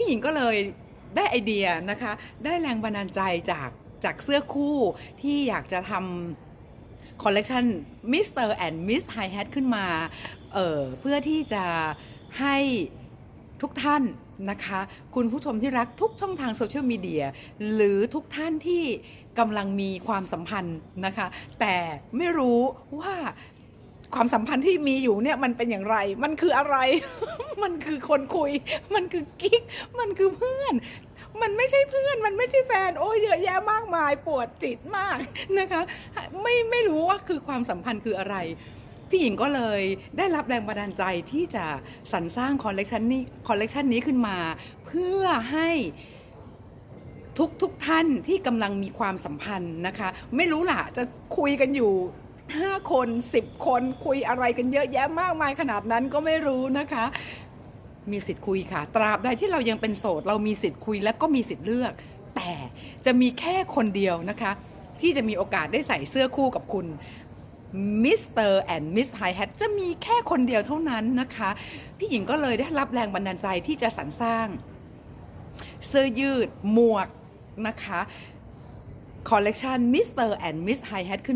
พี่หญิงก็เลยได้ไอเดียนะคะ ได้แรงบันดาลใจจากจากเสื้อคู่ที่อยากจะทำคอลเลกชัน Mr. and Miss High Hat ขึ้นมาเออเพื่อที่จะให้ทุกท่านนะคะ คุณผู้ชมที่รักทุกช่องทางโซเชียลมีเดียหรือทุกท่านที่กำลังมีความสัมพันธ์นะคะ แต่ไม่รู้ว่าความสัมพันธ์ที่มีอยู่เนี่ยมันเป็นอย่างไร มันคืออะไร มันคือคนคุย มันคือกิ๊ก มันคือเพื่อน มันไม่ใช่เพื่อน มันไม่ใช่แฟน โอ้ยเยอะแยะมากมายปวดจิตมากนะคะ ไม่ไม่รู้ว่าคือความสัมพันธ์คืออะไรพี่หญิงก็เลยได้รับแรงบันดาลใจที่จะสรรสร้างคอลเลกชันนี้คอลเลกชันนี้ขึ้นมา เพื่อให้ทุกทุกท่านที่กำลังมีความสัมพันธ์นะคะ ไม่รู้ล่ะจะคุยกันอยู่5คน 10 คนคุยอะไรกันเยอะแยะมากมายขนาดนั้นก็ไม่รู้นะคะ มีสิทธิ์คุยค่ะ ตราบใดที่เรายังเป็นโสด เรามีสิทธิ์คุยและก็มีสิทธิ์เลือก แต่จะมีแค่คนเดียวนะคะ ที่จะมีโอกาสได้ใส่เสื้อคู่กับคุณมิสเตอร์แอนด์มิสไฮแฮทจะมีแค่คนเดียวเท่านั้นนะคะ พี่หญิงก็เลยได้รับแรงบันดาลใจที่จะสรรสร้าง เสื้อยืดหมวกนะคะ คอลเลกชันมิสเตอร์แอนด์มิสไฮแฮทขึ้น